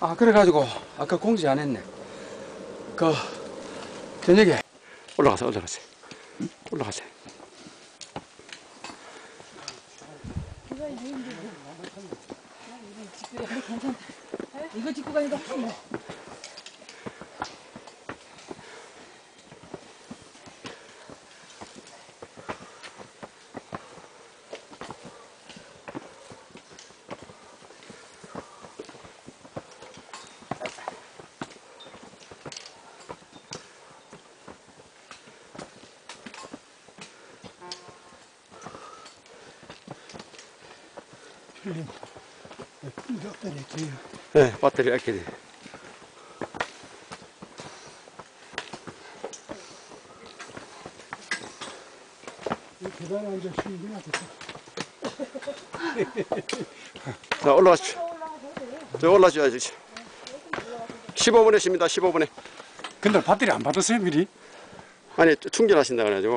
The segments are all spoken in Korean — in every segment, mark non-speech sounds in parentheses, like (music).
아 그래가지고 아까 공지 안 했네. 그 저녁에 올라가세요, 올라가세요. 올라가세요. 이거 짚고 가니까 훨씬 나. 네, 배터리 아끼네. 계단에 앉아 쉬는 게 낫겠다. 자, 올라가십시오. 저 올라가셔야지. 15분에 쉽니다, 15분에. 근데 배터리 안 받았어요 미리? 아니, 충전하신다 그래가지고.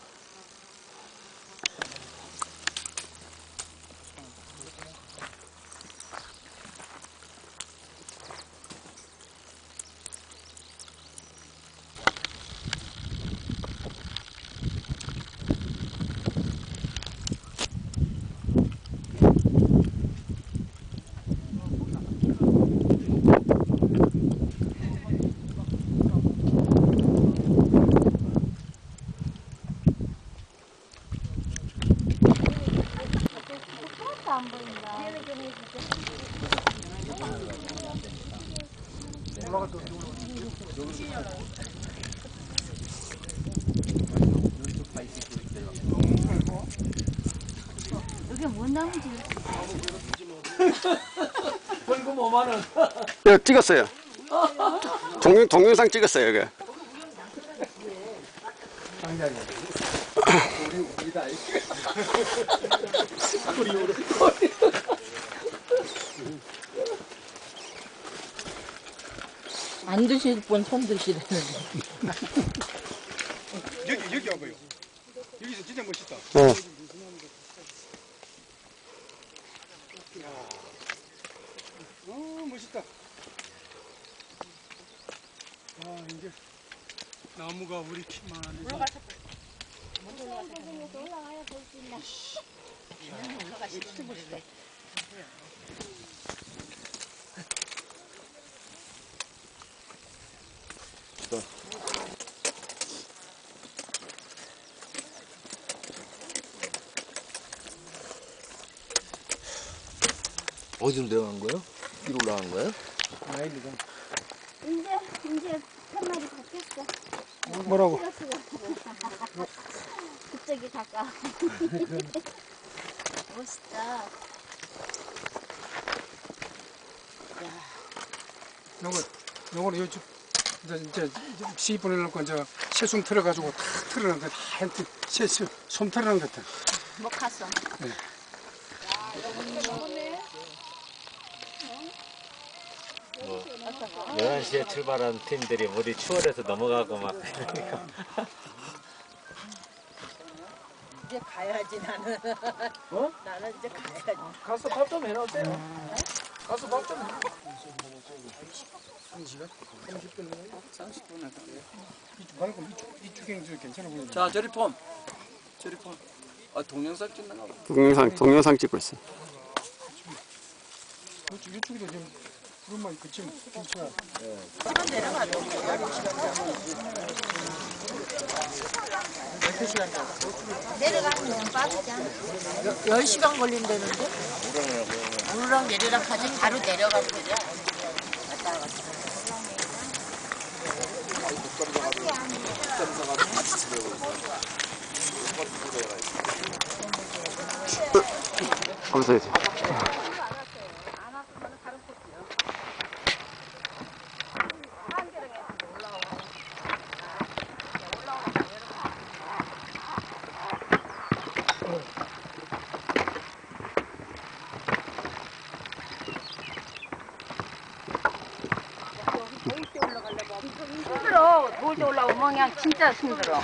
우와. 저쪽에 넣다. 여기 뭔 나무지? 벌금 5만 원. 예, 찍었어요. 동영, 동영상 찍었어요, 아니. 우리 우리다. 안 드실 분 손 드시라는데. 여기 여기 와봐요. 여기서 진짜 멋있다. 어. 어 멋있다. 아 이제 나무가 우리 키만 해서 올라가 야볼수 있나? 어디로 내려간 거예요? 위로 올라간 거예요? 나이가 이제 이제 팻말이 바뀌었어. 뭐라고? 그쪽이 가까워. (laughs) 멋있다. 요거 요거는 요즘 이제 이제 시 보내놓고 이제 새숨 틀어가지고 탁 틀어놓은 거 하얀 새솜 틀어놓은 것 같아. 목화성. 11시에 출발한 팀들이 우리 추월해서 넘어가고 막 그러니까 (laughs) 이제 가야지 나는. 어? (laughs) 나는 이제 가야지. 가서 밥 좀 해놓으세요. 가서 밥 좀. 해. 1시간? 30분? 30분 할까? 이쪽 말고 이쪽 이쪽에 저 괜찮아 보이네. 자 저리 폼. 저리 폼. 아 동영상 찍는 거 봐. 동영상, 동영상 찍고 있어요. 이쪽 이쪽에도 지금 구름만 그치 괜찮아. 내려가 면 빠르지 않아? 10시간 걸린다는데? 오르락 내리락 하지 바로 내려가면 되냐? 감사해요. 서울대 올라오면 그냥 진짜 힘들어.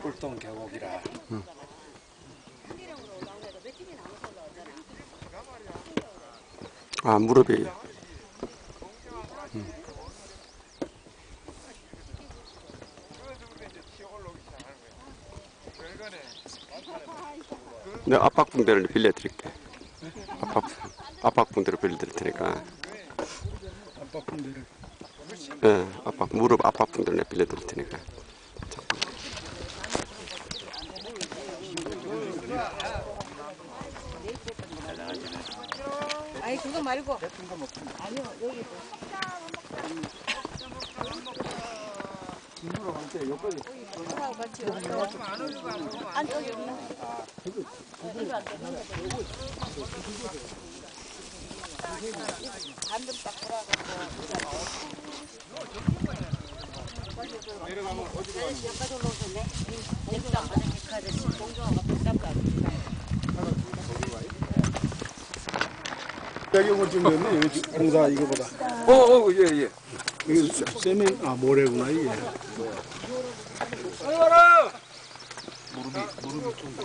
꿀동 계곡이라 응. 아 무릎이. 내 압박 붕대를 빌려드릴게. 압박, 압박 붕대를 빌려드릴 테니까. 압박 붕대를. 예, 네, 압박 무릎 압박 붕대를 빌려드릴 테니까. 잠깐 아니 그거 말고. 예쁜거 먹자. 아니요 여기. 김으로 갈 때, 여기까지. 하고 같이 여기. 안 올리고 안 올리고. 안 여기 없나? 아, 그거. 이거 안 돼. 반좀 닦으라고. 내려가면 어디로 가는 거야? 여기까지 올라오셨네. 음, 여기서 아저씨 공정하고 비싼 거 아닙니까? 배경을 찍는데 여기 공사 이거보다. 어, 어, 예, 예. 이게 세멘 아 모래구나 이게. 얼마나? 무릎이 무릎이 좀.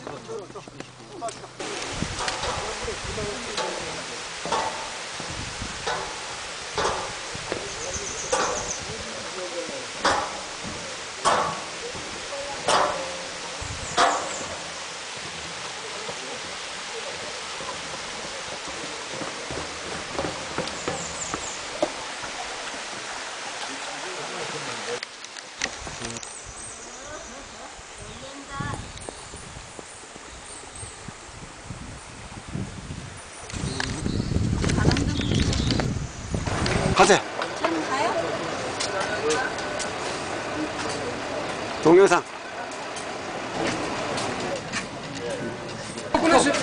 가세요. 가요? 동영상. 끝났어요?